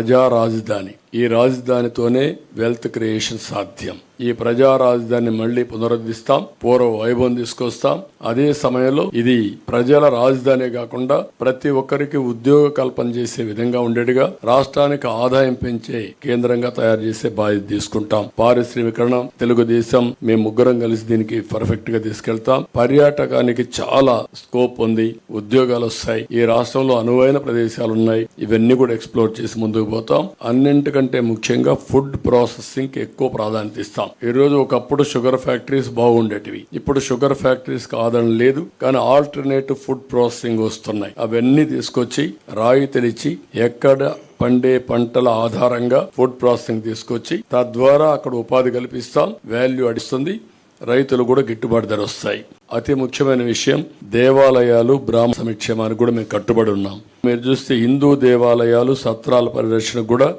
ప్రజా రాజధాని. ఈ రాజధానితోనే వెల్త్ క్రియేషన్ సాధ్యం. ఈ ప్రజా రాజధాని మళ్ళీ పునరుద్ధరిస్తాం పూర్వ వైభవం తీసుకొస్తాం. అదే సమయంలో ఇది ప్రజల రాజధాని కాకుండా ప్రతి ఒక్కరికి ఉద్యోగ కల్పన చేసే విధంగా ఉండేట్టుగా రాష్ట్రానికి ఆదాయం పెంచే కేంద్రంగా తయారు చేసే బాధ్యత తీసుకుంటాం. పారిశ్రామికరణ తెలుగుదేశం మేము ముగ్గురం కలిసి దీనికి పర్ఫెక్ట్గా తీసుకెళ్తాం. పర్యాటకానికి చాలా స్కోప్ ఉంది ఉద్యోగాలు వస్తాయి. ఈ రాష్ట్రంలో అనువైన ప్రదేశాలు ఉన్నాయి ఇవన్నీ కూడా ఎక్స్ప్లోర్ చేసి ముందుకు పోతాం. అన్నింటికంటే ముఖ్యంగా ఫుడ్ ప్రాసెసింగ్కి ఎక్కువ ప్రాధాన్యత ఇస్తాం. ఈరోజు ఒకప్పుడు షుగర్ ఫ్యాక్టరీస్ బాగుండేటివి. ఇప్పుడు షుగర్ ఫ్యాక్టరీస్ ఆదరణ లేదు. కానీ ఆల్టర్నేటివ్ ఫుడ్ ప్రాసెసింగ్ వస్తున్నాయి. అవన్నీ తీసుకొచ్చి రాయి తెలిచి ఎక్కడ పండే పంటల ఆధారంగా ఫుడ్ ప్రాసెసింగ్ తీసుకొచ్చి తద్వారా అక్కడ ఉపాధి కల్పిస్తాం. వాల్యూ అడిస్తుంది. రైతులు కూడా గిట్టుబాటు ధర వస్తాయి. అతి ముఖ్యమైన విషయం దేవాలయాలు బ్రాహ్మణ సంక్షేమానికి కూడా మేము కట్టుబడి ఉన్నాం. మీరు చూస్తే హిందూ దేవాలయాలు సత్రాల పరిరక్షణకు కూడా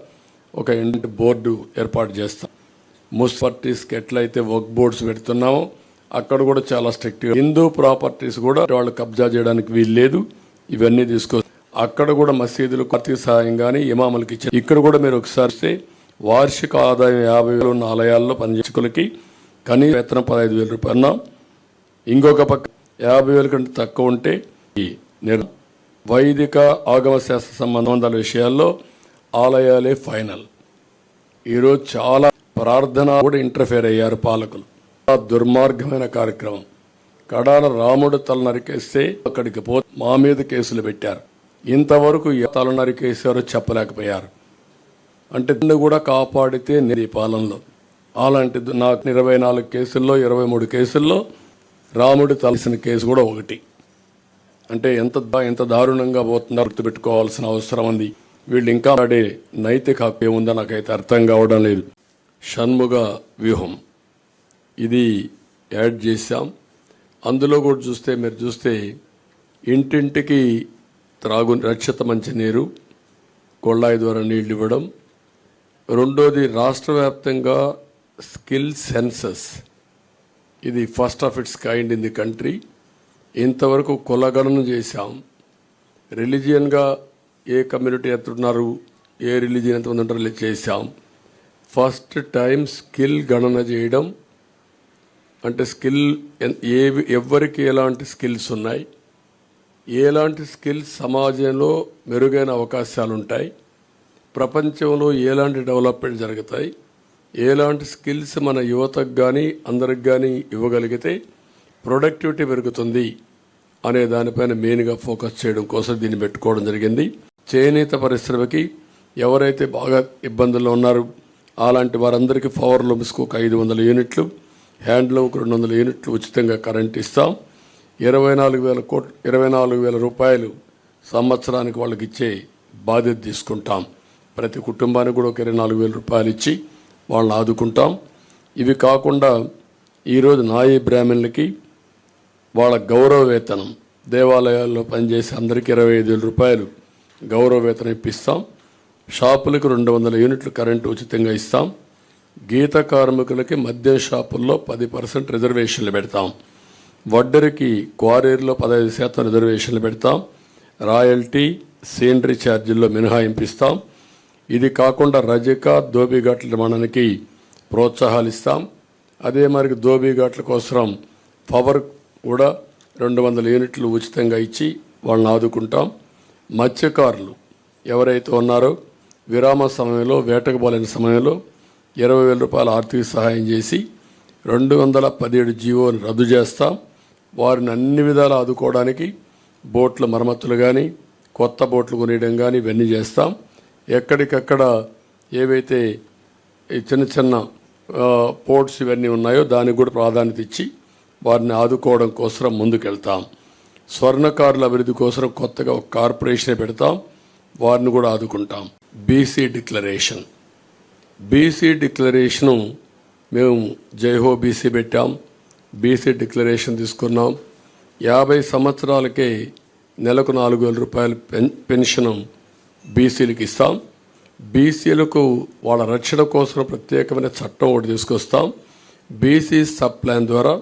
ఒక ఇంటి బోర్డు ఏర్పాటు చేస్తాం. మున్సిపాలిటీస్కి ఎట్లయితే వర్క్ బోర్డ్స్ పెడుతున్నామో అక్కడ కూడా చాలా స్ట్రిక్ట్గా హిందూ ప్రాపర్టీస్ కూడా వాళ్ళు కబ్జా చేయడానికి వీలు లేదు ఇవన్నీ తీసుకో అక్కడ కూడా మసీదులు ఆర్థిక సహాయం కానీ ఇమాములకి ఇచ్చారు ఇక్కడ కూడా మీరు ఒకసారి వార్షిక ఆదాయం యాభై వేలు ఉన్న ఆలయాల్లో పనిచేసుకులకి కనీస వేతనం పదహైదు వేల రూపాయలు అన్నాం. ఇంకొక పక్క యాభై వేల కంటే తక్కువ ఉంటే ఈ నిర్ వైదిక ఆగమ శాస్త్ర సంబంధాల విషయాల్లో ఆలయాలే ఫైనల్. ఈరోజు చాలా ప్రార్థన కూడా ఇంటర్ఫేర్ అయ్యారు పాలకులు. దుర్మార్గమైన కార్యక్రమం. కడాల రాముడు తల నరికేస్తే అక్కడికి పో మా మీద కేసులు పెట్టారు. ఇంతవరకు తల నరికేశారో చెప్పలేకపోయారు. అంటే దీన్ని కూడా కాపాడితే నీ పాలనలో. అలాంటి నాకు ఇరవై నాలుగు కేసుల్లో ఇరవై మూడు కేసుల్లో రాముడు తలసిన కేసు కూడా ఒకటి. అంటే ఎంత ఎంత దారుణంగా పోతుందో గుర్తుపెట్టుకోవాల్సిన అవసరం ఉంది. వీళ్ళు ఇంకా ఆడే నైతిక హక్కు ఏముందో నాకైతే అర్థం కావడం లేదు. షణ్ముగ వ్యూహం. ఇది యాడ్ చేశాం. అందులో కూడా చూస్తే మీరు చూస్తే ఇంటింటికి త్రాగు రక్షిత మంచినీరు కొళ్ళాయి ద్వారా నీళ్ళు ఇవ్వడం. రెండోది రాష్ట్ర వ్యాప్తంగా స్కిల్ సెన్సస్. ఇది first of its kind in the country. ఇంతవరకు కులగణన చేశాం. రిలీజియన్గా ఏ కమ్యూనిటీ ఎంత ఉన్నారు ఏ రిలీజియన్ ఎంతమంది ఉంటారో చేశాం. ఫస్ట్ టైం స్కిల్ గణన చేయడం అంటే స్కిల్ ఏ ఎవరికి ఎలాంటి స్కిల్స్ ఉన్నాయి ఎలాంటి స్కిల్స్ సమాజంలో మెరుగైన అవకాశాలు ఉంటాయి ప్రపంచంలో ఎలాంటి డెవలప్మెంట్ జరుగుతాయి ఎలాంటి స్కిల్స్ మన యువతకు కానీ అందరికి కానీ ఇవ్వగలిగితే ప్రొడక్టివిటీ పెరుగుతుంది అనే దానిపైన మెయిన్గా ఫోకస్ చేయడం కోసం దీన్ని పెట్టుకోవడం జరిగింది. చేనేత పరిశ్రమకి ఎవరైతే బాగా ఇబ్బందుల్లో ఉన్నారు అలాంటి వారందరికీ పవర్ లూమ్స్కు ఒక ఐదు వందల యూనిట్లు హ్యాండ్లూమ్కి రెండు వందల యూనిట్లు ఉచితంగా కరెంట్ ఇస్తాం. ఇరవై నాలుగు వేల కోట్లు ఇరవై నాలుగు వేల రూపాయలు సంవత్సరానికి వాళ్ళకి ఇచ్చే బాధ్యత తీసుకుంటాం. ప్రతి కుటుంబానికి కూడా ఒక ఇరవై నాలుగు వేల రూపాయలు ఇచ్చి వాళ్ళని ఆదుకుంటాం. ఇవి కాకుండా ఈరోజు నాయి బ్రాహ్మణులకి వాళ్ళ గౌరవ వేతనం దేవాలయాల్లో పనిచేసే అందరికీ ఇరవై ఐదు వేల రూపాయలు గౌరవ వేతనం ఇప్పిస్తాం. షాపులకు రెండు వందల యూనిట్లు కరెంటు ఉచితంగా ఇస్తాం. గీత కార్మికులకి మద్యం షాపుల్లో పది పర్సెంట్ రిజర్వేషన్లు పెడతాం. వడ్డరికి క్వారీర్లో పదహైదు శాతం రిజర్వేషన్లు పెడతాం. రాయల్టీ సీనరీ ఛార్జీల్లో మినహాయింపిస్తాం. ఇది కాకుండా రజక దోబీఘాట్ల నిర్మాణానికి ప్రోత్సాహాలు ఇస్తాం అదే మరి దోబీఘాట్ల కోసం పవర్ కూడా రెండు వందల యూనిట్లు ఉచితంగా ఇచ్చి వాళ్ళని ఆదుకుంటాం. మత్స్యకారులు ఎవరైతే ఉన్నారో విరామ సమయంలో వేటకు పోలేని సమయంలో ఇరవై వేల రూపాయల ఆర్థిక సహాయం చేసి రెండు వందల పదిహేడు జీవోని రద్దు చేస్తాం. వారిని అన్ని విధాలు ఆదుకోవడానికి బోట్ల మరమ్మతులు కానీ కొత్త బోట్లు కొనియడం కానీ ఇవన్నీ చేస్తాం. ఎక్కడికక్కడ ఏవైతే చిన్న చిన్న పోర్ట్స్ ఇవన్నీ ఉన్నాయో దానికి కూడా ప్రాధాన్యత ఇచ్చి వారిని ఆదుకోవడం కోసం ముందుకెళ్తాం. స్వర్ణకారుల అభివృద్ధి కోసం కొత్తగా ఒక కార్పొరేషన్ పెడతాం వారిని కూడా ఆదుకుంటాం. బీసీ డిక్లరేషన్ బీసీ డిక్లరేషను మేము జైహో బీసీ పెట్టాం. బీసీ డిక్లరేషన్ తీసుకున్నాం. యాభై సంవత్సరాలకే నెలకు నాలుగు వేల రూపాయల పెన్ పెన్షన్ బీసీలకు ఇస్తాం. బీసీలకు వాళ్ళ రక్షణ కోసం ప్రత్యేకమైన చట్టం ఒకటి తీసుకొస్తాం. బీసీ సబ్ ప్లాన్ ద్వారా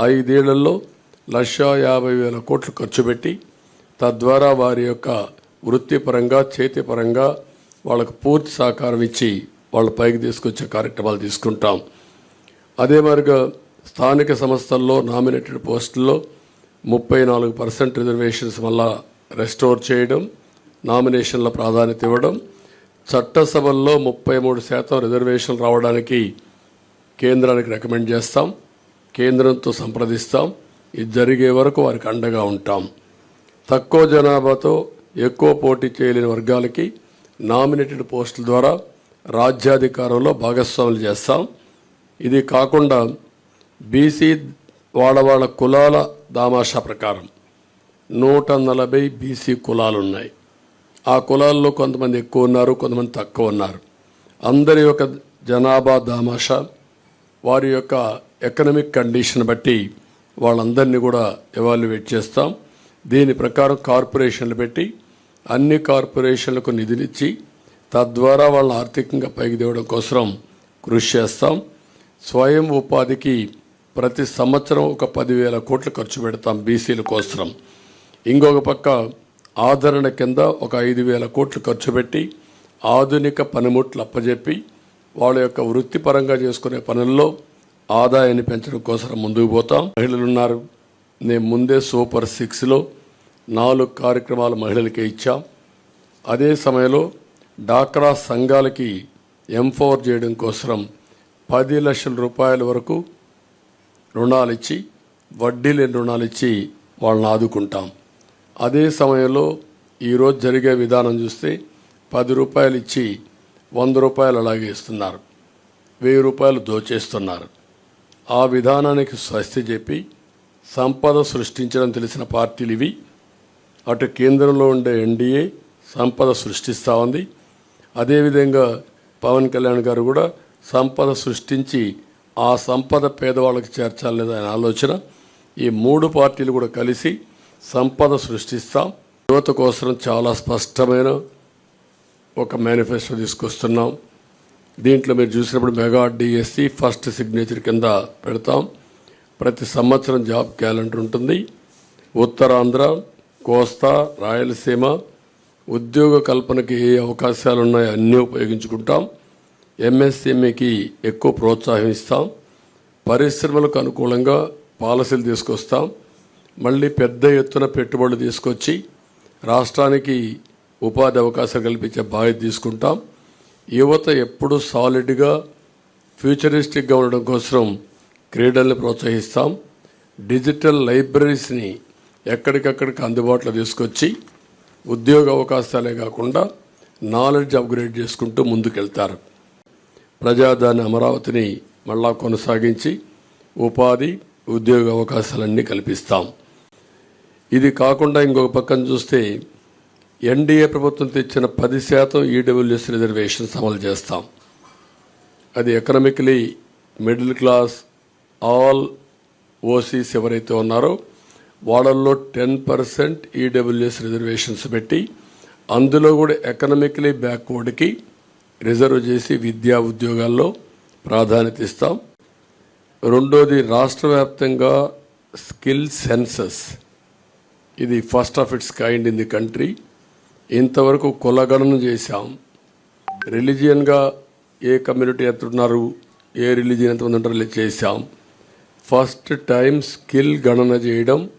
ఐదేళ్ళలో లక్ష యాభై వేల కోట్లు ఖర్చు పెట్టి తద్వారా వారి యొక్క వృత్తిపరంగా చేతిపరంగా వాళ్ళకు పూర్తి సహకారం ఇచ్చి వాళ్ళ పైకి తీసుకొచ్చే కార్యక్రమాలు తీసుకుంటాం. అదే మరిగా స్థానిక సంస్థల్లో నామినేటెడ్ పోస్టుల్లో ముప్పై నాలుగు పర్సెంట్ రిజర్వేషన్స్ వల్ల రెస్టోర్ చేయడం నామినేషన్ల ప్రాధాన్యత ఇవ్వడం చట్టసభల్లో ముప్పై మూడు శాతం రిజర్వేషన్ రావడానికి కేంద్రానికి రికమెండ్ చేస్తాం కేంద్రంతో సంప్రదిస్తాం ఇది జరిగే వరకు వారికి అండగా ఉంటాం. తక్కువ జనాభాతో ఎక్కువ పోటీ చేయలేని వర్గాలకి నామినేటెడ్ పోస్టుల ద్వారా రాజ్యాధికారంలో భాగస్వాములు చేస్తాం. ఇది కాకుండా బీసీ వాళ్ళ వాళ్ళ కులాల దామాషా ప్రకారం నూట నలభై బీసీ కులాలు ఉన్నాయి ఆ కులాల్లో కొంతమంది ఎక్కువ ఉన్నారు కొంతమంది తక్కువ ఉన్నారు. అందరి యొక్క జనాభా దామాషా వారి యొక్క ఎకనమిక్ కండిషన్ బట్టి వాళ్ళందరినీ కూడా ఎవాల్యుయేట్ చేస్తాం. దీని ప్రకారం కార్పొరేషన్లు పెట్టి అన్ని కార్పొరేషన్లకు నిధులిచ్చి తద్వారా వాళ్ళని ఆర్థికంగా పైకి తేవడం కోసం కృషి చేస్తాం. స్వయం ఉపాధికి ప్రతి సంవత్సరం ఒక పదివేల కోట్లు ఖర్చు పెడతాం బీసీల కోసం ఇంకొక పక్క ఆదరణ కింద ఒక ఐదు వేల కోట్లు ఖర్చు పెట్టి ఆధునిక పనిముట్లు అప్పజెప్పి వాళ్ళ యొక్క వృత్తిపరంగా చేసుకునే పనుల్లో ఆదాయాన్ని పెంచడం కోసం ముందుకు పోతాం. మహిళలు ఉన్నారు. నేను ముందే సూపర్ సిక్స్లో నాలుగు కార్యక్రమాలు మహిళలకే ఇచ్చాం. అదే సమయంలో డాక్రా సంఘాలకి ఎంపవర్ చేయడం కోసం పది లక్షల రూపాయల వరకు రుణాలు ఇచ్చి వడ్డీ లేని రుణాలు ఇచ్చి వాళ్ళని ఆదుకుంటాం. అదే సమయంలో ఈరోజు జరిగే విధానం చూస్తే పది రూపాయలు ఇచ్చి వంద రూపాయలు అలాగే ఇస్తున్నారు. వెయ్యి రూపాయలు దోచేస్తున్నారు. ఆ విధానానికి స్వస్తి చెప్పి సంపద సృష్టించడం తెలిసిన పార్టీలు ఇవి. అటు కేంద్రంలో ఉండే ఎన్డీఏ సంపద సృష్టిస్తూ ఉంది. అదేవిధంగా పవన్ కళ్యాణ్ గారు కూడా సంపద సృష్టించి ఆ సంపద పేదవాళ్ళకి చేర్చాలనేది ఆయన ఆలోచన. ఈ మూడు పార్టీలు కూడా కలిసి సంపద సృష్టిస్తాం. యువత కోసం చాలా స్పష్టమైన ఒక మేనిఫెస్టో తీసుకొస్తున్నాం. దీంట్లో మీరు చూసినప్పుడు మెగా డిఎస్సి ఫస్ట్ సిగ్నేచర్ కింద పెడతాం. ప్రతి సంవత్సరం జాబ్ క్యాలెండర్ ఉంటుంది. ఉత్తరాంధ్ర కోస్తా రాయలసీమ ఉద్యోగ కల్పనకి ఏ అవకాశాలు ఉన్నాయో అన్నీ ఉపయోగించుకుంటాం. ఎంఎస్ఎంఈకి ఎక్కువ ప్రోత్సాహం ఇస్తాం. పరిశ్రమలకు అనుకూలంగా పాలసీలు తీసుకొస్తాం. మళ్ళీ పెద్ద ఎత్తున పెట్టుబడులు తీసుకొచ్చి రాష్ట్రానికి ఉపాధి అవకాశాలు కల్పించే బాధ్యత తీసుకుంటాం. యువత ఎప్పుడు సాలిడ్గా ఫ్యూచరిస్టిక్గా ఉండడం కోసం క్రీడల్ని ప్రోత్సహిస్తాం. డిజిటల్ లైబ్రరీస్ని ఎక్కడికక్కడికి అందుబాటులో తీసుకొచ్చి ఉద్యోగ అవకాశాలే కాకుండా నాలెడ్జ్ అప్గ్రేడ్ చేసుకుంటూ ముందుకెళ్తారు. ప్రజాదాని అమరావతిని మళ్ళా కొనసాగించి ఉపాధి ఉద్యోగ అవకాశాలన్నీ కల్పిస్తాం. ఇది కాకుండా ఇంకొక పక్కన చూస్తే ఎన్డీఏ ప్రభుత్వం తెచ్చిన పది శాతం ఈడబ్ల్యూఎస్ రిజర్వేషన్స్ అమలు చేస్తాం. అది economically middle class all OCs ఎవరైతే ఉన్నారో వాళ్ళల్లో టెన్ పర్సెంట్ ఈడబ్ల్యూఎస్ రిజర్వేషన్స్ పెట్టి అందులో కూడా ఎకనామికలీ బ్యాక్వర్డ్కి రిజర్వ్ చేసి విద్యా ఉద్యోగాల్లో ప్రాధాన్యత ఇస్తాం. రెండోది రాష్ట్ర వ్యాప్తంగా స్కిల్ సెన్సస్ ఇది first of its kind in the country ఇంతవరకు కులగణన చేశాం. రిలీజియన్గా ఏ కమ్యూనిటీ ఎంత ఉన్నారు ఏ రిలీజియన్ ఎంతమంది ఉంటారు చేశాం. ఫస్ట్ టైం స్కిల్ గణన చేయడం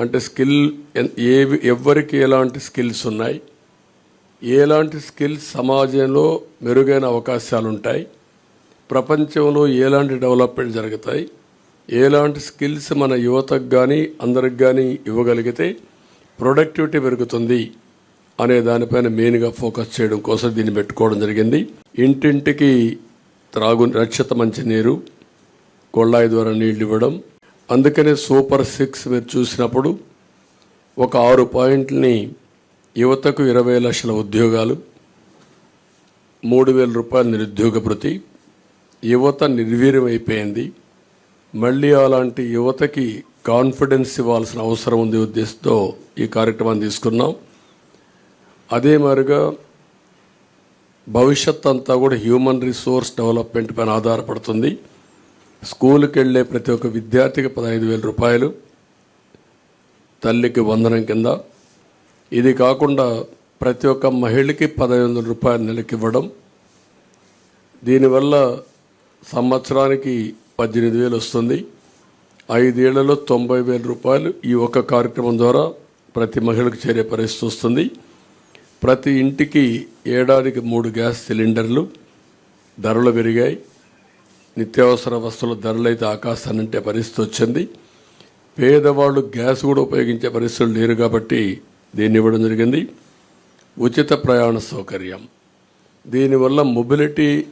అంటే స్కిల్ ఏవి ఏ ఎవరికి ఎలాంటి స్కిల్స్ ఉన్నాయి ఎలాంటి స్కిల్స్ సమాజంలో మెరుగైన అవకాశాలు ఉంటాయి ప్రపంచంలో ఎలాంటి డెవలప్మెంట్ జరుగుతాయి ఎలాంటి స్కిల్స్ మన యువతకు కానీ అందరికి కానీ ఇవ్వగలిగితే ప్రొడక్టివిటీ పెరుగుతుంది. అనే దానిపైన మెయిన్గా ఫోకస్ చేయడం కోసం దీన్ని పెట్టుకోవడం జరిగింది. ఇంటింటికి త్రాగు రక్షిత మంచినీరు కొళ్ళాయి ద్వారా నీళ్ళు ఇవ్వడం. అందుకనే సూపర్ సిక్స్ మీరు చూసినప్పుడు ఒక ఆరు పాయింట్లని యువతకు ఇరవై లక్షల ఉద్యోగాలు మూడు వేల రూపాయల నిరుద్యోగ భృతి యువత నిర్వీర్యం అయిపోయింది మళ్ళీ అలాంటి యువతకి కాన్ఫిడెన్స్ ఇవ్వాల్సిన అవసరం ఉంది ఉద్దేశంతో ఈ కార్యక్రమాన్ని తీసుకున్నాం. అదే మాదిరిగా భవిష్యత్ అంతా కూడా హ్యూమన్ రిసోర్స్ డెవలప్మెంట్ పైన ఆధారపడుతుంది. స్కూల్కి వెళ్ళే ప్రతి ఒక్క విద్యార్థికి పదహైదు వేల రూపాయలు తల్లికి వందనం కింద. ఇది కాకుండా ప్రతి ఒక్క మహిళకి పదహైదు వందల రూపాయలు నెలకి ఇవ్వడం. దీనివల్ల సంవత్సరానికి పద్దెనిమిది వేలు వస్తుంది. ఐదేళ్ళలో తొంభై వేల రూపాయలు ఈ ఒక్క కార్యక్రమం ద్వారా ప్రతి మహిళకు చేరే పరిస్థితి వస్తుంది. ప్రతి ఇంటికి ఏడాదికి మూడు గ్యాస్ సిలిండర్లు ధరలు పెరిగాయి. నిత్యావసర వస్తువుల ధరలు అయితే ఆకాశాన్నంటే పరిస్థితి వచ్చింది. పేదవాళ్ళు గ్యాస్ కూడా ఉపయోగించే పరిస్థితులు లేరు కాబట్టి దీన్ని ఇవ్వడం జరిగింది. ఉచిత ప్రయాణ సౌకర్యం. దీనివల్ల మొబిలిటీ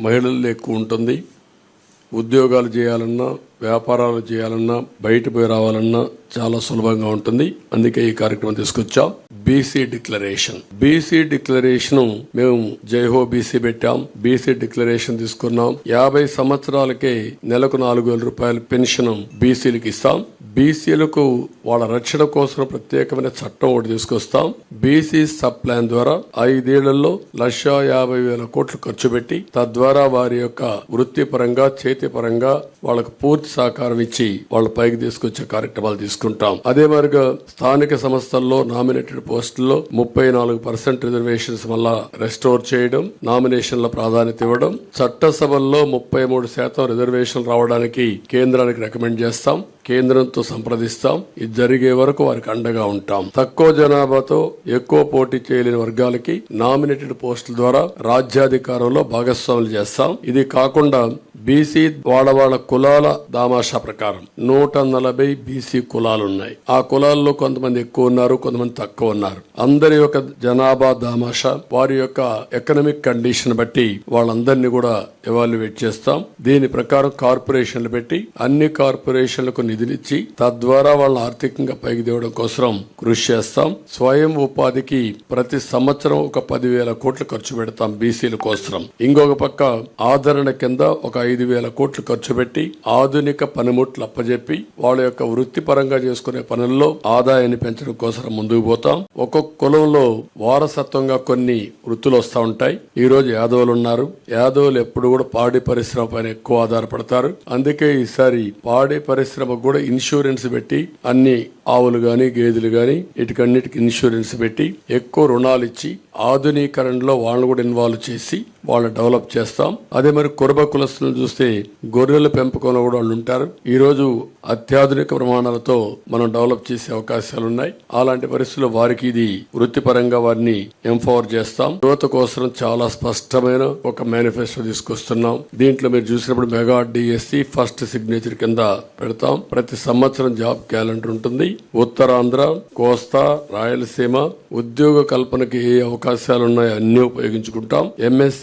మహిళల్లో ఎక్కువ ఉంటుంది. ఉద్యోగాలు చేయాలన్నా వ్యాపారాలు చేయాలన్నా బయట పోయి రావాలన్నా చాలా సులభంగా ఉంటుంది. అందుకే ఈ కార్యక్రమం తీసుకొచ్చాం. బీసీ డిక్లరేషన్ బీసీ డిక్లరేషన్ మేము జైహో బీసీ పెట్టాం. బీసీ డిక్లరేషన్ తీసుకున్నాం. యాభై సంవత్సరాలకే నెలకు నాలుగు వేల రూపాయల పెన్షన్ బీసీలకు ఇస్తాం. బీసీలకు వాళ్ళ రక్షణ కోసం ప్రత్యేకమైన చట్టం ఒకటి తీసుకొస్తాం. బీసీ సబ్ ప్లాన్ ద్వారా ఐదేళ్ళలో లక్ష యాభై వేల కోట్లు ఖర్చు పెట్టి తద్వారా వారి యొక్క వృత్తిపరంగా చేతిపరంగా వాళ్ళకు పూర్తి సహకారం ఇచ్చి వాళ్ళ పైకి తీసుకొచ్చే కార్యక్రమాలు తీసుకుంటాం. అదే మాదిరిగా స్థానిక సంస్థల్లో నామినేటెడ్ పోస్టుల్లో ముప్పై నాలుగు పర్సెంట్ రిజర్వేషన్స్ వల్ల రెస్టోర్ చేయడం నామినేషన్ల ప్రాధాన్యత ఇవ్వడం చట్టసభల్లో ముప్పై మూడు శాతం రిజర్వేషన్ రావడానికి కేంద్రానికి రికమెండ్ చేస్తాం. కేంద్రంతో సంప్రదిస్తాం. ఇది జరిగే వరకు వారికి అండగా ఉంటాం. తక్కువ జనాభాతో ఎక్కువ పోటీ చేయలేని వర్గాలకి నామినేటెడ్ పోస్టుల ద్వారా రాజ్యాధికారంలో భాగస్వాములు చేస్తాం. ఇది కాకుండా బీసీ వాడవాడ కులాల దామాషా ప్రకారం నూట నలభై బీసీ కులాలు ఉన్నాయి. ఆ కులాల్లో కొంతమంది ఎక్కువ ఉన్నారు కొంతమంది తక్కువ ఉన్నారు. అందరి యొక్క జనాభా దామాషా వారి యొక్క ఎకనమిక్ కండిషన్ బట్టి వాళ్ళందరినీ కూడా ఎవాల్యుయేట్ చేస్తాం. దీని ప్రకారం కార్పొరేషన్లు పెట్టి అన్ని కార్పొరేషన్లకు నిధులిచ్చి తద్వారా వాళ్ళని ఆర్థికంగా పైకి తేవడం కోసం కృషి చేస్తాం. స్వయం ఉపాధికి ప్రతి సంవత్సరం ఒక పదివేల కోట్లు ఖర్చు పెడతాం బీసీల కోసం ఇంకొక పక్క ఆదరణ కింద ఒక ఐదు వేల కోట్లు ఖర్చు పెట్టి ఆధునిక పనిముట్లు అప్పజెప్పి వాళ్ళ యొక్క వృత్తిపరంగా చేసుకునే పనుల్లో ఆదాయాన్ని పెంచడం కోసం ముందుకు పోతాం. ఒక్కొక్క కులంలో వారసత్వంగా కొన్ని వృత్తులు వస్తూ ఉంటాయి. ఈ రోజు యాదవులు ఉన్నారు. యాదవులు ఎప్పుడు కూడా పాడి పరిశ్రమ పైన ఎక్కువ ఆధారపడతారు. అందుకే ఈసారి పాడి పరిశ్రమ కూడా ఇన్సూరెన్స్ పెట్టి అన్ని ఆవులు గాని గేదెలు గాని వీటికన్నిటికి ఇన్సూరెన్స్ పెట్టి ఎక్కువ రుణాలు ఇచ్చి ఆధునీకరణలో వాళ్ళని కూడా ఇన్వాల్వ్ చేసి వాళ్ళు డెవలప్ చేస్తాం. అదే మరి కురబ కులస్తులను చూస్తే గొర్రెల పెంపకంలో కూడా వాళ్ళు ఉంటారు. ఈ రోజు అత్యాధునిక ప్రమాణాలతో మనం డెవలప్ చేసే అవకాశాలు ఉన్నాయి. అలాంటి పరిస్థితుల్లో వారికి ఇది వృత్తిపరంగా వారిని ఎంపవర్ చేస్తాం. యువత కోసం చాలా స్పష్టమైన ఒక మేనిఫెస్టో తీసుకొస్తున్నాం. దీంట్లో మీరు చూసినప్పుడు మెగా డిఎస్సి ఫస్ట్ సిగ్నేచర్ కింద పెడతాం. ప్రతి సంవత్సరం జాబ్ క్యాలెండర్ ఉంటుంది. ఉత్తరాంధ్ర కోస్తా రాయలసీమ ఉద్యోగ కల్పనకి ఏ అవకాశాలు ఉన్నాయో అన్ని ఉపయోగించుకుంటాం.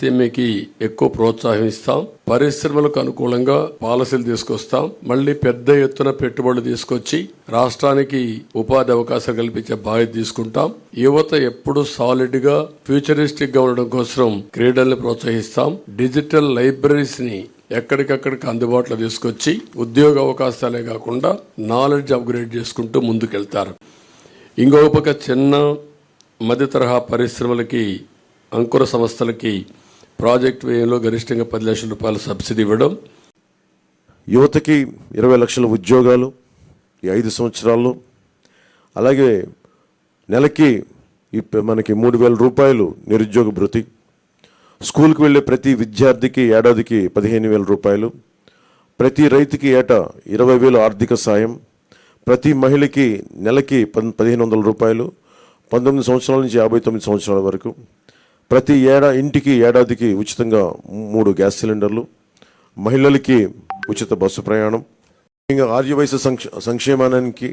ఎంఎస్ఎంఈకి ఎక్కువ ప్రోత్సాహం ఇస్తాం. పరిశ్రమలకు అనుకూలంగా పాలసీలు తీసుకొస్తాం. మళ్ళీ పెద్ద ఎత్తున పెట్టుబడులు తీసుకొచ్చి రాష్ట్రానికి ఉపాధి అవకాశాలు కల్పించే బాధ్యత తీసుకుంటాం. యువత ఎప్పుడు సాలిడ్గా ఫ్యూచరిస్టిక్గా ఉండడం కోసం క్రీడల్ని ప్రోత్సహిస్తాం. డిజిటల్ లైబ్రరీస్ని ఎక్కడికక్కడికి అందుబాటులో తీసుకొచ్చి ఉద్యోగ అవకాశాలే కాకుండా నాలెడ్జ్ అప్గ్రేడ్ చేసుకుంటూ ముందుకెళ్తారు. ఇంకొక పక్క చిన్న మధ్య తరహా పరిశ్రమలకి అంకుర సంస్థలకి ప్రాజెక్ట్ వ్యయంలో గరిష్టంగా పది లక్షల రూపాయల సబ్సిడీ ఇవ్వడం. యువతకి ఇరవై లక్షల ఉద్యోగాలు ఈ ఐదు సంవత్సరాల్లో. అలాగే నెలకి ఈ మనకి మూడు వేల రూపాయలు నిరుద్యోగ భృతి. స్కూల్కి వెళ్ళే ప్రతి విద్యార్థికి ఏడాదికి పదిహేను వేల రూపాయలు. ప్రతి రైతుకి ఏటా ఇరవై వేలు ఆర్థిక సాయం. ప్రతి మహిళకి నెలకి పన్ పదిహేను వందల రూపాయలు. పంతొమ్మిది సంవత్సరాల నుంచి యాభై తొమ్మిది సంవత్సరాల వరకు. ప్రతి ఏడా ఇంటికి ఏడాదికి ఉచితంగా మూడు గ్యాస్ సిలిండర్లు మహిళలకి ఉచిత బస్సు ప్రయాణం. ఇంకా ఆర్యవైశ్య సంక్షేమానికి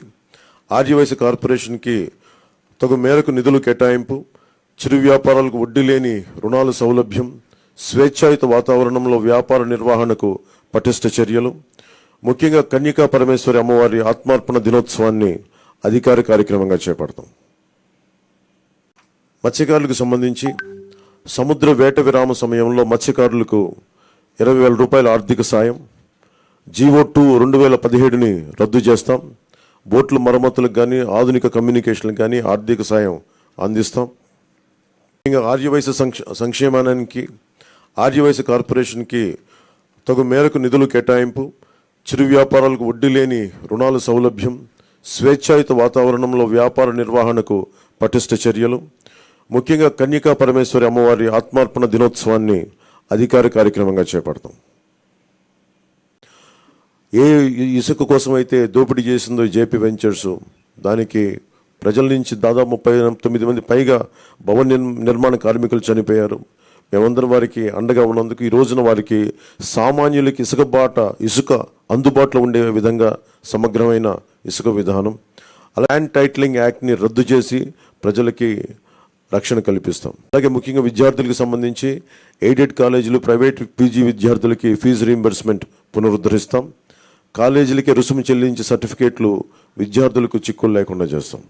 ఆర్యవైశ్య కార్పొరేషన్కి తగు మేరకు నిధులు కేటాయింపు చిరు వ్యాపారాలకు వడ్డీ లేని రుణాల సౌలభ్యం స్వేచ్ఛాయుత వాతావరణంలో వ్యాపార నిర్వహణకు పటిష్ట చర్యలు. ముఖ్యంగా కన్యకా పరమేశ్వరి అమ్మవారి ఆత్మార్పణ దినోత్సవాన్ని అధికార కార్యక్రమంగా చేపడతాం. మత్స్యకారులకు సంబంధించి సముద్ర వేట విరామ సమయంలో మత్స్యకారులకు ఇరవై వేల రూపాయల ఆర్థిక సాయం జీవో టూ రెండు వేల పదిహేడుని రద్దు చేస్తాం. బోట్ల మరమ్మతులకు కానీ ఆధునిక కమ్యూనికేషన్లకు కానీ ఆర్థిక సాయం అందిస్తాం. ఇంకా ఆర్యవైశ్య సంక్ష సంక్షేమానికి ఆర్యవైశ్య కార్పొరేషన్కి తగు మేరకు నిధులు కేటాయింపు చిరు వ్యాపారాలకు వడ్డీ లేని రుణాల సౌలభ్యం స్వేచ్ఛాయుత వాతావరణంలో వ్యాపార నిర్వహణకు పటిష్ట చర్యలు. ముఖ్యంగా కన్యకా పరమేశ్వరి అమ్మవారి ఆత్మార్పణ దినోత్సవాన్ని అధికార కార్యక్రమంగా చేపడతాం. ఏ ఇసుక కోసం అయితే దోపిడీ చేసిందో జేపీ వెంచర్స్ దానికి ప్రజల నుంచి దాదాపు ముప్పై తొమ్మిది మంది పైగా భవన నిర్మాణ కార్మికులు చనిపోయారు. మేమందరం వారికి అండగా ఉన్నందుకు ఈ రోజున వారికి సామాన్యులకి ఇసుక బాట ఇసుక అందుబాటులో ఉండే విధంగా సమగ్రమైన ఇసుక విధానం. అలా ల్యాండ్ టైటిలింగ్ యాక్ట్ని రద్దు చేసి ప్రజలకి రక్షణ కల్పిస్తాం. అలాగే ముఖ్యంగా విద్యార్థులకు సంబంధించి ఎయిడెడ్ కాలేజీలు ప్రైవేట్ పీజీ విద్యార్థులకి ఫీజు రీంబర్స్మెంట్ పునరుద్ధరిస్తాం. కాలేజీలకి రుసుము చెల్లించే సర్టిఫికేట్లు విద్యార్థులకు చిక్కులు లేకుండా చేస్తాం.